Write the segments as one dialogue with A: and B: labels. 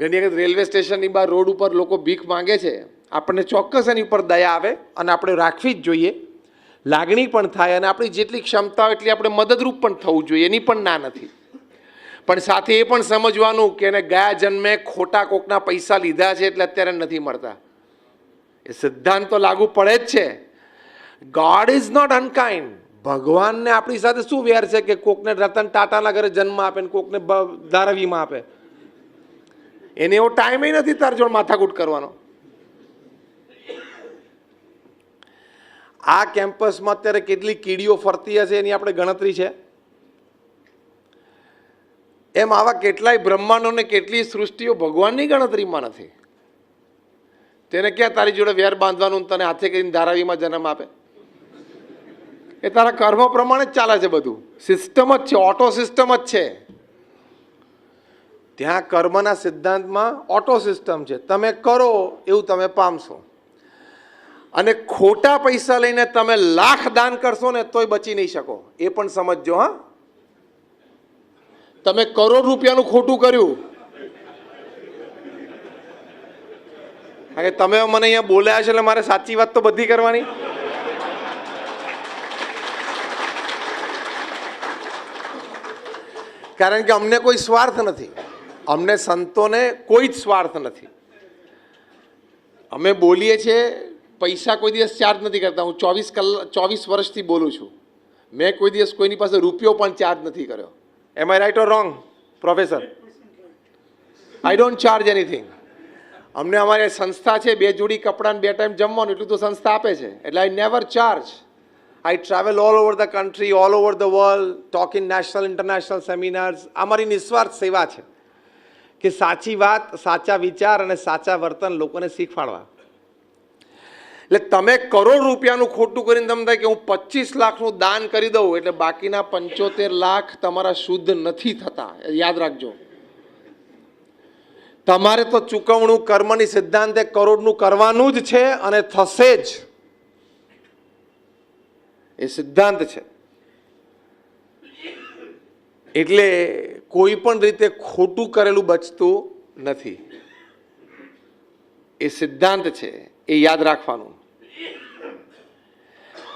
A: ઘણી વખત રેલવે સ્ટેશનની બહાર રોડ ઉપર લોકો ભીખ માંગે છે, આપણને ચોક્કસ એની ઉપર દયા આવે અને આપણે રાખવી જ જોઈએ. લાગણી પણ થાય અને આપણી જેટલી ક્ષમતા હોય એટલી આપણે મદદરૂપ પણ થવું જોઈએ, એની પણ ના નથી. પણ સાથે એ પણ સમજવાનું કે એને ગયા જન્મે ખોટા કોકના પૈસા લીધા છે એટલે અત્યારે નથી મળતા. એ સિદ્ધાંત તો લાગુ પડે જ છે. ગોડ ઇઝ નોટ અનકાઇન્ડ ભગવાનને આપણી સાથે શું વેર છે કે કોકને રતન ટાટાના ઘરે જન્મ આપે ને કોકને ધારાવીમાં આપે? એને એવો ટાઈમ નથી તાર જોડ માથાકૂટ કરવાનો. આ કેમ્પસમાં અત્યારે કેટલી કીડીઓ ફરતી હશે એની આપણે ગણતરી છે. એમ આવા કેટલાય બ્રહ્માંડોને કેટલી સૃષ્ટિઓ ભગવાનની ગણતરીમાં નથી. તેને ક્યાં તારી જોડે વેર બાંધવાનું તને હાથે કરીને ધારાવીમાં જન્મ આપે? એ તારા કર્મ પ્રમાણે જ ચાલે છે બધું. સિસ્ટમ જ છે ઓટો સિસ્ટમ જ છે. ત્યાં કર્મના સિદ્ધાંતમાં ઓટો સિસ્ટમ છે. તમે કરો એવું તમે પામશો. અને ખોટા પૈસા લઈને તમે લાખ દાન કરશો ને તોય બચી નહીં શકો. એ પણ સમજજો, હા. તમે કરોડ રૂપિયાનું ખોટું કર્યું. કારણ કે તમે મને અહીંયા બોલ્યા છે એટલે મારે સાચી વાત તો બધી કરવાની. કારણ કે અમને કોઈ સ્વાર્થ નથી. અમને સંતોને કોઈ જ સ્વાર્થ નથી. અમે બોલીએ છીએ, પૈસા કોઈ દિવસ ચાર્જ નથી કરતા. હું ચોવીસ કલાક ચોવીસ વર્ષથી બોલું છું. મેં કોઈ દિવસ કોઈની પાસે રૂપિયો પણ ચાર્જ નથી કર્યો. Am I right or wrong professor I don't charge anything અમને અમારી સંસ્થા છે, બે જોડી કપડાં બે ટાઈમ જમવાનું, એટલું તો સંસ્થા આપે છે. એટલે I never charge I travel all over the country all over the world talk in national international seminars આ મારી નિસ્વાર્થ સેવા છે. કે સાચી વાત, સાચા વિચાર અને સાચા વર્તન લોકોને શીખવાડવા. એટલે તમે કરોડ રૂપિયાનું ખોટું કરીને તમે થાય કે હું પચીસ લાખનું દાન કરી દઉં, એટલે બાકીના પંચોતેર લાખ તમારા શુદ્ધ નથી થતા. યાદ રાખજો. તમારે તો ચૂકવણું કર્મની સિદ્ધાંતે કરોડનું કરવાનું જ છે અને થશે જ. એ સિદ્ધાંત છે. એટલે કોઈ પણ રીતે ખોટું કરેલું બચતું નથી. એ સિદ્ધાંત છે, એ યાદ રાખવાનું.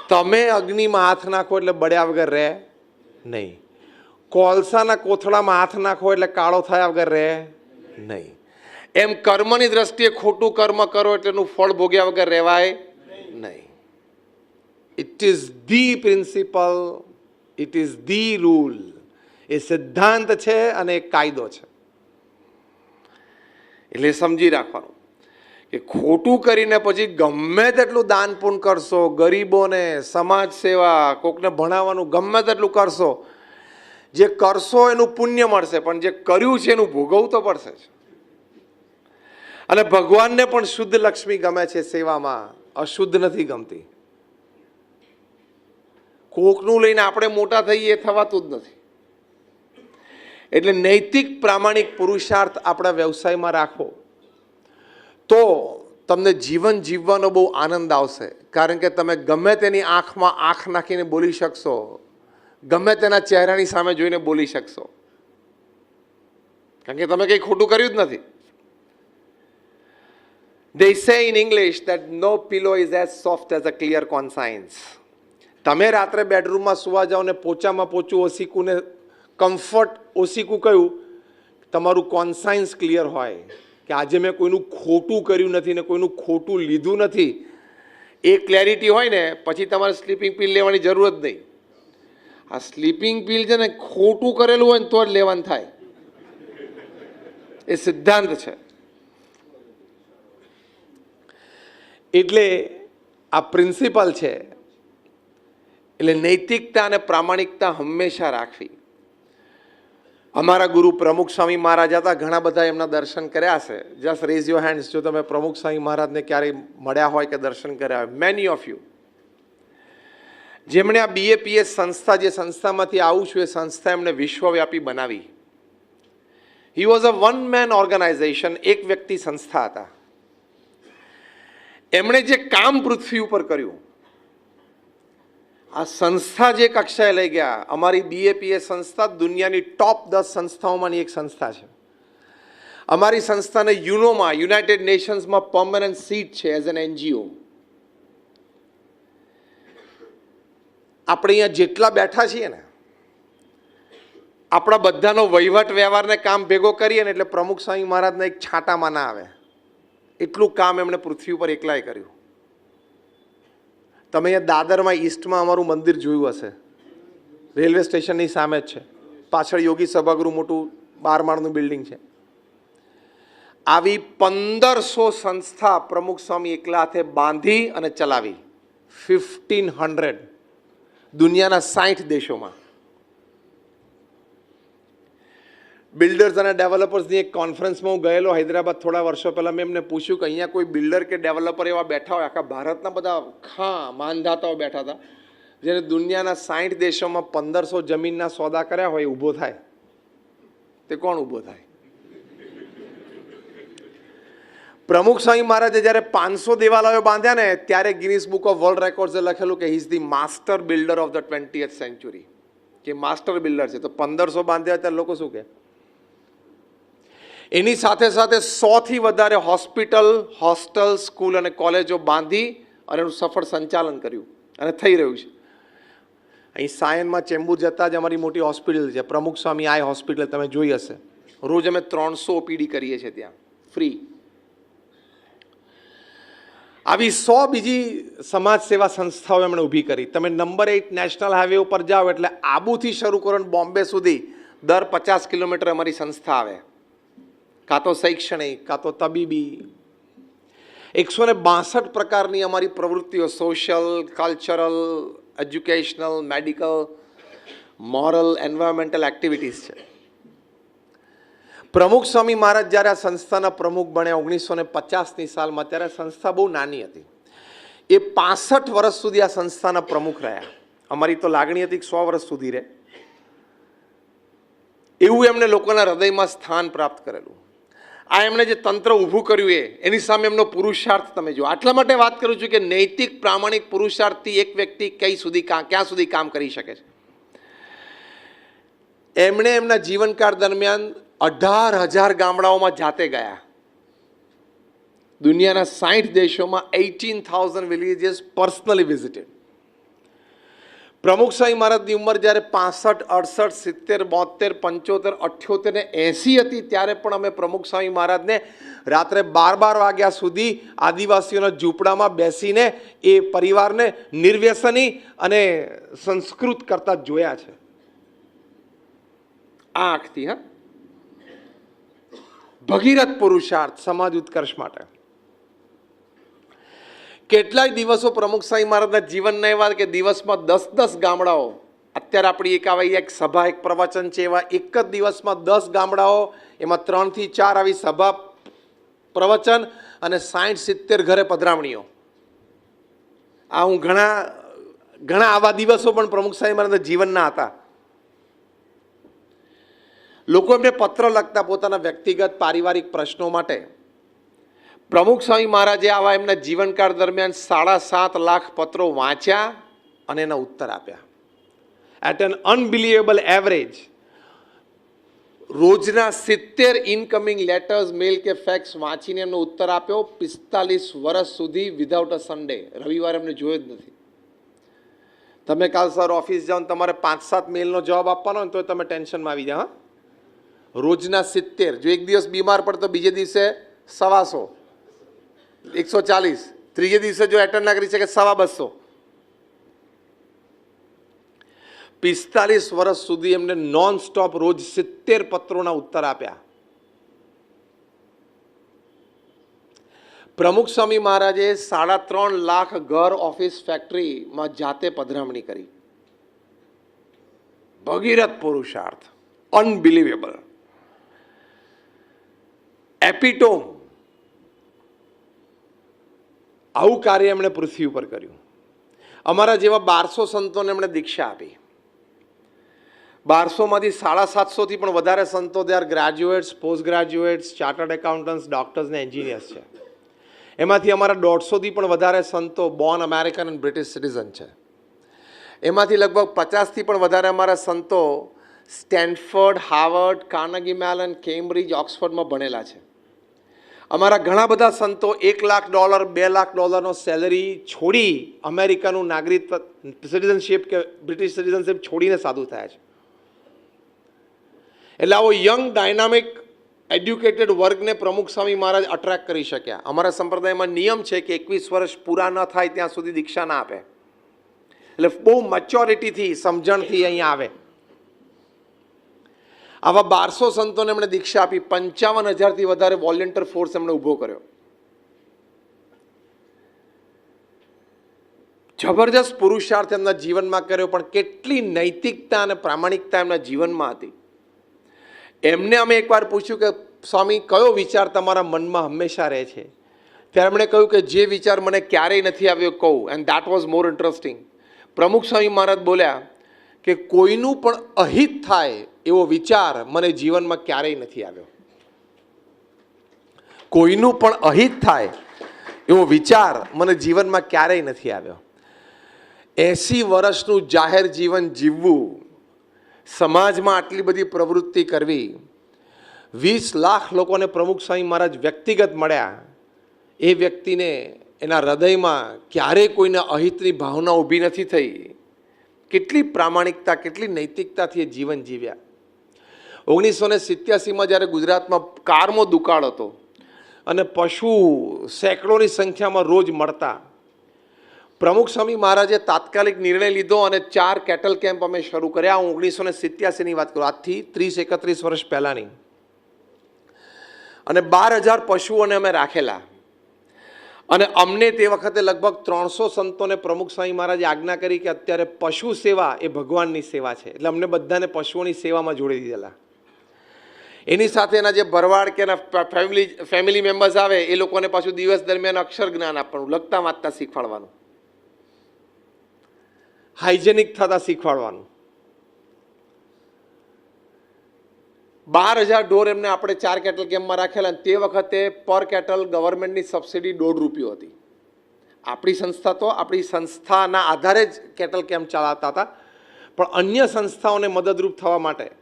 A: તમે અગ્નિમાં હાથ નાખો એટલે બળ્યા વગર રહે નહીં. કોલસાના કોથળામાં હાથ નાખો એટલે કાળો થયા વગર રહે નહીં. એમ કર્મની દ્રષ્ટિએ ખોટું કર્મ કરો એટલે એનું ફળ ભોગ્યા વગર રહેવાય નહીં. It is the principle it is the rule એ સિદ્ધાંત છે અને એ કાયદો છે. એટલે સમજી રાખવાનું કે ખોટું કરીને પછી ગમે તેટલું દાન પૂન કરશો, ગરીબોને સમાજ સેવા કોકને ભણાવવાનું ગમે તેટલું કરશો, જે કરશો એનું પુણ્ય મળશે, પણ જે કર્યું છે એનું ભોગવવું તો પડશે જ. અને ભગવાનને પણ શુદ્ધ લક્ષ્મી ગમે છે સેવામાં, અશુદ્ધ નથી ગમતી. કોકનું લઈને આપણે મોટા થઈએ એ થવાતું જ નથી. એટલે નૈતિક પ્રામાણિક પુરુષાર્થ આપણા વ્યવસાયમાં રાખો. તો તમને જીવન જીવવાનો બહુ આનંદ આવશે. કારણ કે તમે ગમે તેની આંખમાં આંખ નાખીને બોલી શકશો. ગમે તેના ચહેરાની સામે જોઈને બોલી શકશો. કારણ કે તમે કંઈ ખોટું કર્યું જ નથી. They say in English that no pillow is as soft as a clear conscience. તમે રાત્રે બેડરૂમમાં સુવા જાઓ ને પોચામાં પોચું ઓસીકું ને કમ્ફર્ટ ઓસીકું કહ્યું, તમારું કોન્સાયન્સ ક્લિયર હોય કે આજે મેં કોઈનું ખોટું કર્યું નથી ને કોઈનું ખોટું લીધું નથી. એ ક્લેરિટી હોય ને, પછી તમારે સ્લીપિંગ પિલ લેવાની જરૂર જ નહીં. આ સ્લીપિંગ પિલ છે ને, ખોટું કરેલું હોય ને, તો જ લેવાનું થાય. એ સિદ્ધાંત છે. એટલે આ પ્રિન્સિપલ છે, એટલે નૈતિકતા અને પ્રામાણિકતા હંમેશા રાખવી. અમારા ગુરુ પ્રમુખ સ્વામી મહારાજ હતા, ઘણા બધા એમના દર્શન કર્યા છે. જસ્ટ રેઝ યોર હેન્ડ્સ જો તમે પ્રમુખ સ્વામી મહારાજને ક્યારેય મળ્યા હોય કે દર્શન કર્યા હોય. મેની ઓફ યુ જેમણે આ બીએપીએસ સંસ્થા, જે સંસ્થામાંથી આવું છું, એ સંસ્થા એમણે વિશ્વવ્યાપી બનાવી. He was a one man organisation એક વ્યક્તિ સંસ્થા હતા. એમણે જે કામ પૃથ્વી ઉપર કર્યું આ સંસ્થા જે કક્ષાએ લઈ ગયા, અમારી બીએપીએ સંસ્થા દુનિયાની ટોપ દસ સંસ્થાઓમાંની એક સંસ્થા છે. અમારી સંસ્થાને યુનોમાં યુનાઇટેડ નેશન્સમાં પર્મનન્ટ સીટ છે એઝ એન એનજીઓ આપણે અહીંયા જેટલા બેઠા છીએ ને, આપણા બધાનો વહીવટ વ્યવહારને કામ ભેગો કરીએ ને એટલે પ્રમુખ સ્વામી મહારાજને એક છાંટામાં ના આવે. એટલું કામ એમણે પૃથ્વી ઉપર એકલાએ કર્યું. તમે અહીંયા દાદરમાં, ઈસ્ટમાં અમારું મંદિર જોયું હશે. રેલવે સ્ટેશનની સામે જ છે. પાછળ યોગી સભાગૃહ મોટું બાર માળનું બિલ્ડિંગ છે. આવી પંદરસો સંસ્થા પ્રમુખ સ્વામી એકલા હાથે બાંધી અને ચલાવી. Fifteen hundred. દુનિયાના સાઠ દેશોમાં. બિલ્ડર્સ અને ડેવલપર્સની એક કોન્ફરન્સમાં હું ગયેલો હૈદરાબાદ થોડા વર્ષો પહેલાં મેં એમને પૂછ્યું કે અહીંયા કોઈ બિલ્ડર કે ડેવલપર એવા બેઠા હોય? આખા ભારતના બધા ખા માનધાતાઓ બેઠા હતા. જેને દુનિયાના સાઠ દેશોમાં પંદરસો જમીનના સોદા કર્યા હોય ઊભો થાય. તે કોણ ઊભો થાય? પ્રમુખ સ્વામી મહારાજે જ્યારે પાંચસો દેવાલયો બાંધ્યા ને, ત્યારે ગિનિસ બુક ઓફ વર્લ્ડ રેકોર્ડ્સે લખેલું કે his the master builder of the twenty century કે માસ્ટર બિલ્ડર છે. તો પંદરસો બાંધ્યા ત્યારે લોકો શું કહે? એની સાથે સાથે સોથી વધારે હોસ્પિટલ, હોસ્ટેલ, સ્કૂલ અને કોલેજો બાંધી અને એનું સફળ સંચાલન કર્યું અને થઈ રહ્યું છે. અહીં સાયનમાં ચેમ્બુર જતાં જ અમારી મોટી હોસ્પિટલ છે. પ્રમુખ સ્વામી આય હોસ્પિટલ, તમે જોઈ હશે. રોજ અમે ત્રણસો ઓપીડી કરીએ છીએ ત્યાં. ફ્રી. આવી સો બીજી સમાજ સેવા સંસ્થાઓ એમણે ઊભી કરી. તમે નંબર એઇટ નેશનલ હાઈવે ઉપર જાઓ એટલે આબુથી શરૂ કરો બોમ્બે સુધી દર પચાસ કિલોમીટર અમારી સંસ્થા આવે. કાં તો શૈક્ષણિક, કાં તો તબીબી. એકસો ને બાસઠ પ્રકારની અમારી પ્રવૃત્તિઓ social cultural educational medical moral environmental activities છે. પ્રમુખ સ્વામી મહારાજ જ્યારે આ સંસ્થાના પ્રમુખ બન્યા ઓગણીસો ને પચાસની સાલમાં, ત્યારે સંસ્થા બહુ નાની હતી. એ પાસઠ વર્ષ સુધી આ સંસ્થાના પ્રમુખ રહ્યા. અમારી તો લાગણી હતી કે સો વર્ષ સુધી રહે. એવું એમને લોકોના હૃદયમાં સ્થાન પ્રાપ્ત કરેલું. આ એમણે જે તંત્ર ઊભું કર્યું એની સામે એમનો પુરુષાર્થ તમે જુઓ. આટલા માટે વાત કરું છું કે નૈતિક, પ્રામાણિક પુરુષાર્થથી એક વ્યક્તિ કઈ સુધી ક્યાં સુધી કામ કરી શકે છે. એમણે એમના જીવનકાળ દરમિયાન અઢાર હજાર ગામડાઓમાં જાતે ગયા. દુનિયાના સાઠ દેશોમાં eighteen thousand villages personally visited. Pramukh Swami મહારાજની ઉંમર જ્યારે પાસઠ, અડસઠ, સિત્તેર, બોતેર, પંચોતેર, અઠ્યોતેર ને એંસી હતી, ત્યારે પણ અમે પ્રમુખ સ્વામી મહારાજને રાત્રે બાર બાર વાગ્યા સુધી આદિવાસીઓના ઝૂંપડામાં બેસીને એ પરિવારને નિર્વ્યસની અને સંસ્કૃત કરતા જોયા છે. આ આંખથી, હા. ભગીરથ પુરુષાર્થ, સમાજ ઉત્કર્ષ માટે. કેટલાય દિવસો પ્રમુખ સાંઈ મહારાજના જીવનના એવા કે દિવસમાં દસ દસ ગામડાઓ. અત્યારે આપણી એક આવી એક સભા, એક પ્રવચન છે એવા એક જ દિવસમાં દસ ગામડાઓ, એમાં ત્રણથી ચાર આવી સભા, પ્રવચન અને સાઠ સિત્તેર ઘરે પધરામણીઓ. આ હું ઘણા ઘણા આવા દિવસો પણ પ્રમુખ સ્વામી મહારાજના જીવનના હતા. લોકો એમને પત્ર લખતા પોતાના વ્યક્તિગત, પારિવારિક પ્રશ્નો માટે પ્રમુખ સ્વામી મહારાજે આવા એમના જીવનકાળ દરમિયાન સાડા સાત લાખ પત્રો વાંચ્યા અને એના ઉત્તર આપ્યા. એટ એન અનબિલિવેબલ એવરેજ રોજના સિત્તેર ઇનકમિંગ લેટર્સ મેલ કે ફેક્સ વાંચીને એમનો ઉત્તર આપ્યો પિસ્તાલીસ વર્ષ સુધી વિધાઉટ અ સન્ડે રવિવારે એમને જોયો જ નથી. તમે કાલ સર ઓફિસ જાઓ તમારે પાંચ સાત મેલનો જવાબ આપવાનો હોય તો તમે ટેન્શનમાં આવી જાઓ રોજના સિત્તેર. જો એક દિવસ બીમાર પડતો બીજે દિવસે સવાસો. એકસો ચાલીસ. ત્રીજે દિવસે જો એટેન્ડ ના કરી શકે સવા બસો. પિસ્તાલીસ વર્ષ સુધી એમને નોન સ્ટોપ રોજ સિત્તેર પત્રોના ઉત્તર આપ્યા. પ્રમુખ સ્વામી મહારાજે સાડા ત્રણ લાખ ઘર ઓફિસ ફેક્ટરીમાં જાતે પધરામણી કરી. ભગીરથ પુરુષાર્થ. અનબિલિવેબલ એપિટોમ આવું કાર્ય એમણે પૃથ્વી ઉપર કર્યું. અમારા જેવા બારસો સંતોને એમણે દીક્ષા આપી. બારસોમાંથી સાડા સાતસોથી પણ વધારે સંતો દે graduates post graduates chartered accountants doctors ને એન્જિનિયર્સ છે. એમાંથી અમારા દોઢસોથી પણ વધારે સંતો બોર્ન અમેરિકન અને બ્રિટિશ સિટીઝન છે. એમાંથી લગભગ પચાસથી પણ વધારે અમારા સંતો Stanford Harvard Carnegie Mellon Cambridge ઓક્સફર્ડમાં ભણેલા છે. અમારા ઘણા બધા સંતો એક લાખ ડોલર, બે લાખ ડોલરનો સેલરી છોડી અમેરિકાનું નાગરિક સિટીઝનશીપ કે બ્રિટિશ સિટીઝનશીપ છોડીને સાધુ થયા છે. એટલે આવો યંગ ડાયનામિક એડ્યુકેટેડ વર્ગને પ્રમુખ સ્વામી મહારાજ અટ્રેક્ટ કરી શક્યા. અમારા સંપ્રદાયમાં નિયમ છે કે એકવીસ વર્ષ પૂરા ન થાય ત્યાં સુધી દીક્ષા ના આપે. એટલે બહુ મચ્યોરિટીથી સમજણથી અહીંયા આવે. આવા બારસો સંતોને એમણે દીક્ષા આપી, પંચાવન હજારથી વધારે વોલેન્ટિયર ફોર્સ એમણે ઊભો કર્યો. જબરજસ્ત પુરુષાર્થ એમના જીવનમાં કર્યો, પણ કેટલી નૈતિકતા અને પ્રામાણિકતા એમના જીવનમાં હતી. એમને અમે એકવાર પૂછ્યું કે, સ્વામી, કયો વિચાર તમારા મનમાં હંમેશા રહે છે? ત્યારે એમણે કહ્યું કે, જે વિચાર મને ક્યારેય નથી આવ્યો, કહું. And that was more interesting Pramukh Swami Maharaj બોલ્યા કે, કોઈનું પણ અહિત થાય એવો વિચાર મને જીવનમાં ક્યારેય નથી આવ્યો. કોઈનું પણ અહિત થાય એવો વિચાર મને જીવનમાં ક્યારેય નથી આવ્યો. એસી વર્ષનું જાહેર જીવન જીવવું, સમાજમાં આટલી બધી પ્રવૃત્તિ કરવી, વીસ લાખ લોકોને પ્રમુખ સ્વામી મહારાજ વ્યક્તિગત મળ્યા, એ વ્યક્તિને એના હૃદયમાં ક્યારેય કોઈને અહિતની ભાવના ઊભી નથી થઈ. કેટલી પ્રામાણિકતા, કેટલી નૈતિકતાથી એ જીવન જીવ્યા. ઓગણીસો ને સિત્યાસીમાં જ્યારે ગુજરાતમાં કારમો દુકાળ હતો અને પશુ સેંકડોની સંખ્યામાં રોજ મળતા, પ્રમુખ સ્વામી મહારાજે તાત્કાલિક નિર્ણય લીધો અને ચાર કેટલ કેમ્પ અમે શરૂ કર્યા. હું ઓગણીસો ને સિત્યાસીની વાત કરું, આજથી ત્રીસ એકત્રીસ વર્ષ પહેલાંની. અને બાર હજાર પશુઓને અમે રાખેલા. અને અમને તે વખતે લગભગ ત્રણસો સંતોને પ્રમુખ સ્વામી મહારાજે આજ્ઞા કરી કે અત્યારે પશુ સેવા એ ભગવાનની સેવા છે. એટલે અમને બધાને પશુઓની સેવામાં જોડી દીધેલા. એની સાથે એના જે ભરવાડ કે એના ફેમિલી ફેમિલી મેમ્બર્સ આવે, એ લોકોને પાછું દિવસ દરમિયાન અક્ષર જ્ઞાન આપવાનું, લખતા વાંચતા શીખવાડવાનું. હાઇજેનિક થતા શીખવાડવાનું. બાર હજાર ઢોર એમને આપણે ચાર કેટલ કેમ્પમાં રાખેલા તે વખતે પર કેટલ ગવર્મેન્ટની સબસિડી દોઢ રૂપિયો હતી. આપણી સંસ્થા તો આપણી સંસ્થાના આધારે જ કેટલ કેમ્પ ચલાવતા હતા. પણ અન્ય સંસ્થાઓને મદદરૂપ થવા માટે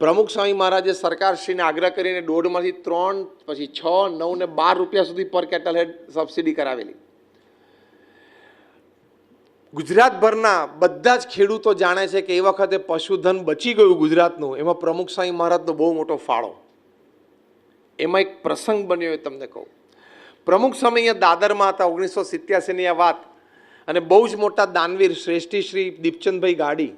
A: પ્રમુખ સ્વામી મહારાજે સરકારશ્રીને આગ્રહ કરીને દોઢમાંથી ત્રણ, પછી છ, નવ ને બાર રૂપિયા સુધી પર કેટલ હેડ સબસિડી કરાવેલી. ગુજરાતભરના બધા જ ખેડૂતો જાણે છે કે એ વખતે પશુધન બચી ગયું ગુજરાતનું. એમાં પ્રમુખ સ્વામી મહારાજનો બહુ મોટો ફાળો. એમાં એક પ્રસંગ બન્યો એ તમને કહું. પ્રમુખ સ્વામી અહીંયા દાદરમાં હતા, ઓગણીસો સિત્યાસીની આ વાત. અને બહુ જ મોટા દાનવીર શ્રેષ્ઠી શ્રી દીપચંદભાઈ ગાડી.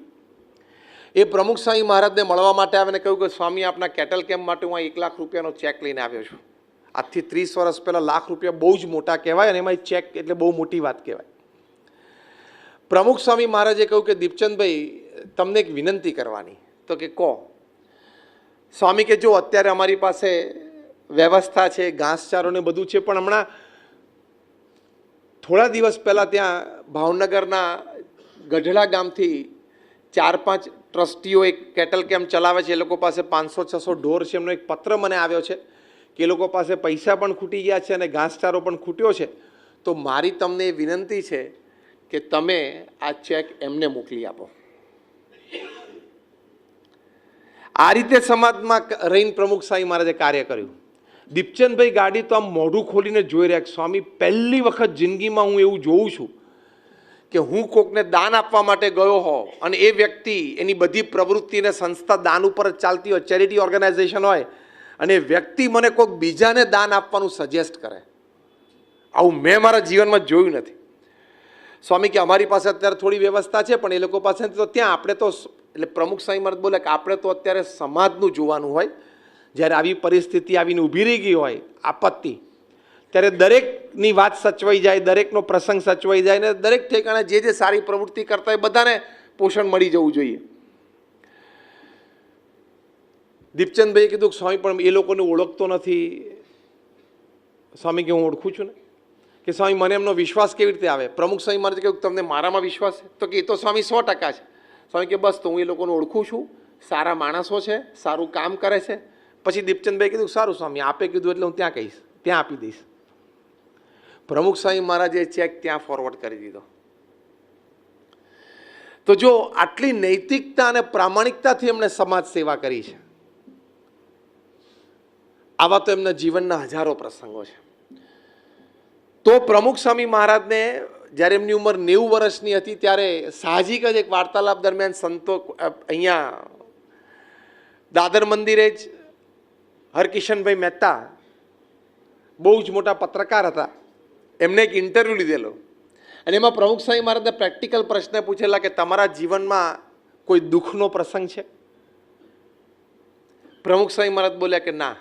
A: એ પ્રમુખ સ્વામી મહારાજને મળવા માટે આવીને કહ્યું કે સ્વામી, આપના કેટલ કેમ્પ માટે હું એક લાખ રૂપિયાનો ચેક લઈને આવ્યો છું. આજથી ત્રીસ વર્ષ પહેલાં લાખ રૂપિયા બહુ જ મોટા કહેવાય અને એમાં ચેક એટલે બહુ મોટી વાત કહેવાય. પ્રમુખ સ્વામી મહારાજે કહ્યું કે, દીપચંદભાઈ, તમને એક વિનંતી કરવાની. તો કે કહો સ્વામી કે, જો અત્યારે અમારી પાસે વ્યવસ્થા છે, ઘાસચારો ને બધું છે, પણ હમણાં થોડા દિવસ પહેલાં ત્યાં ભાવનગરના ગઢડા ગામથી ચાર પાંચ ટ્રસ્ટીઓ એક કેટલ કેમ્પ ચલાવે છે, એ લોકો પાસે પાંચસો છસો ઢોર છે, એમનો એક પત્ર મને આવ્યો છે કે એ લોકો પાસે પૈસા પણ ખૂટી ગયા છે અને ઘાસચારો પણ ખૂટ્યો છે. તો મારી તમને એ વિનંતી છે કે તમે આ ચેક એમને મોકલી આપો. આ રીતે સમાજમાં રહીને પ્રમુખ સ્વામી મહારાજે કાર્ય કર્યું. દીપચંદભાઈ ગાડી તો આમ મોઢું ખોલીને જોઈ રહ્યા સ્વામી, પહેલી વખત જિંદગીમાં હું એવું જોઉં છું કે હું કોકને દાન આપવા માટે ગયો હો અને એ વ્યક્તિ એની બધી પ્રવૃત્તિને સંસ્થા દાન ઉપર જ ચાલતી હોય ચેરિટી ઓર્ગેનાઇઝેશન હોય, અને વ્યક્તિ મને કોઈક બીજાને દાન આપવાનું સજેસ્ટ કરે. આવું મેં મારા જીવનમાં જોયું નથી. સ્વામી કે અમારી પાસે અત્યારે થોડી વ્યવસ્થા છે, પણ એ લોકો પાસે તો ત્યાં આપણે તો એટલે પ્રમુખ સ્વામી મર્દ બોલે કે આપણે તો અત્યારે સમાજનું જોવાનું હોય. જ્યારે આવી પરિસ્થિતિ આવીને ઊભી રહી ગઈ હોય, આપત્તિ ત્યારે દરેકની વાત સચવાઈ જાય, દરેકનો પ્રસંગ સચવાઈ જાય ને દરેક ઠેકાણે જે જે સારી પ્રવૃત્તિ કરતા હોય બધાને પોષણ મળી જવું જોઈએ. દીપચંદભાઈએ કીધું કે, સ્વામી, પણ એ લોકોને ઓળખતો નથી. સ્વામી કે હું ઓળખું છું ને? કે, સ્વામી, મને એમનો વિશ્વાસ કેવી રીતે આવે? પ્રમુખ સ્વામી મારે કહ્યું તમને મારામાં વિશ્વાસ છે? તો કે, એ તો સ્વામી સો ટકા છે. સ્વામી કે, બસ, તો હું એ લોકોને ઓળખું છું. સારા માણસો છે, સારું કામ કરે છે. પછી દીપચંદભાઈ કીધું સારું સ્વામી, આપે કીધું એટલે હું ત્યાં કહીશ, ત્યાં આપી દઈશ. પ્રમુખ સ્વામી મહારાજે ચેક ત્યાં ફોરવર્ડ કરી દીધો. તો જો આટલી નૈતિકતા અને પ્રામાણિકતાથી એમણે સમાજ સેવા કરી છે, આવા તો એમના જીવનના હજારો પ્રસંગો છે. તો પ્રમુખ સ્વામી મહારાજને જ્યારે એમની ઉંમર નેવું વર્ષની હતી ત્યારે સાહજિક જ એક વાર્તાલાપ દરમિયાન સંતો અહીંયા દાદર મંદિરે જ હરકિશનભાઈ મહેતા બહુ જ મોટા પત્રકાર હતા. એમને એક ઇન્ટરવ્યૂ લીધેલો. અને એમાં પ્રમુખ સ્વામી મહારાજને પ્રેક્ટિકલ પ્રશ્ન પૂછેલા કે તમારા જીવનમાં કોઈ દુઃખનો પ્રસંગ છે? પ્રમુખ સ્વામી મહારાજ બોલ્યા કે ના,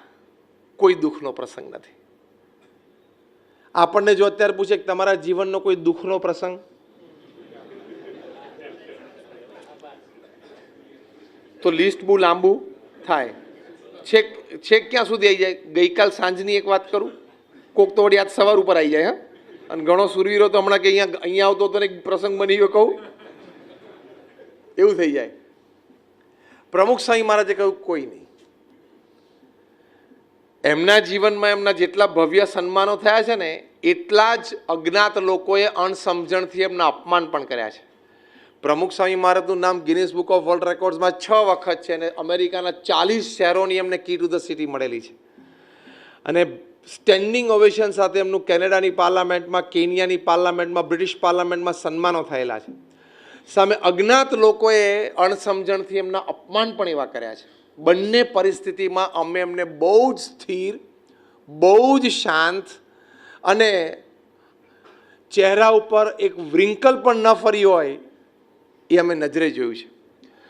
A: કોઈ દુઃખનો પ્રસંગ નથી. આપણને જો અત્યારે પૂછે કે તમારા જીવનનો કોઈ દુઃખનો પ્રસંગ? તો લિસ્ટ બહુ લાંબુ થાય. છેક છેક ક્યાં સુધી આવી જાય? ગઈકાલ સાંજની એક વાત કરું? કોક તો વળી આજ સવાર ઉપર આવી જાય, હા? અને ઘણો સુરવીરો તો હમણાં કે અહીંયા અહીંયા આવતો ને એક પ્રસંગ બની ગયો કહું. એવું થઈ જાય. પ્રમુખ સ્વામી મહારાજે કહ્યું, કોઈ નહીં. એમના જીવનમાં એમના જેટલા ભવ્ય સન્માનો થયા છે ને, એટલા જ અજ્ઞાત લોકોએ અણસમજણથી એમના અપમાન પણ કર્યા છે. પ્રમુખ સ્વામી મહારાજનું નામ ગિનિસ બુક ઓફ વર્લ્ડ રેકોર્ડ્સમાં છ વખત છે અને અમેરિકાના ચાલીસ શહેરોની એમને કી ટુ ધ સિટી મળેલી છે. અને સ્ટેન્ડિંગ ઓવેશન સાથે એમનું કેનેડાની પાર્લામેન્ટમાં, કેનિયાની પાર્લામેન્ટમાં, બ્રિટિશ પાર્લામેન્ટમાં સન્માનો થયેલા છે. સામે અજ્ઞાત લોકોએ અણસમજણથી એમના અપમાન પણ એવા કર્યા છે. બંને પરિસ્થિતિમાં અમે એમને બહુ જ સ્થિર, બહુ જ શાંત અને ચહેરા ઉપર એક વ્રિંકલ પણ ન ફરી હોય એ અમે નજરે જોયું છે.